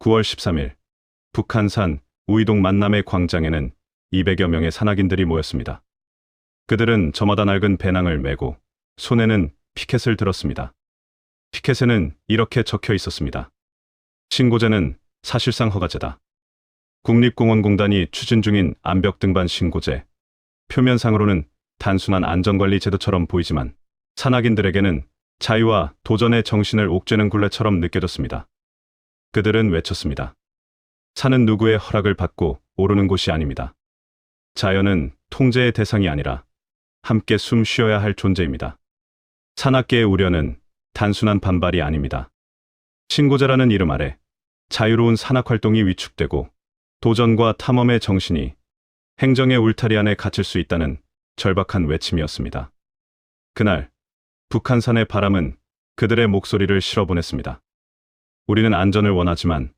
9월 13일 북한산 우이동 만남의 광장에는 200여 명의 산악인들이 모였습니다. 그들은 저마다 낡은 배낭을 메고 손에는 피켓을 들었습니다. 피켓에는 이렇게 적혀 있었습니다. 신고제는 사실상 허가제다. 국립공원공단이 추진 중인 암벽 등반 신고제. 표면상으로는 단순한 안전관리 제도처럼 보이지만 산악인들에게는 자유와 도전의 정신을 옥죄는 굴레처럼 느껴졌습니다. 그들은 외쳤습니다. 산은 누구의 허락을 받고 오르는 곳이 아닙니다. 자연은 통제의 대상이 아니라 함께 숨 쉬어야 할 존재입니다. 산악계의 우려는 단순한 반발이 아닙니다. 신고자라는 이름 아래 자유로운 산악 활동이 위축되고 도전과 탐험의 정신이 행정의 울타리 안에 갇힐 수 있다는 절박한 외침이었습니다. 그날 북한산의 바람은 그들의 목소리를 실어보냈습니다. 우리는 안전을 원하지만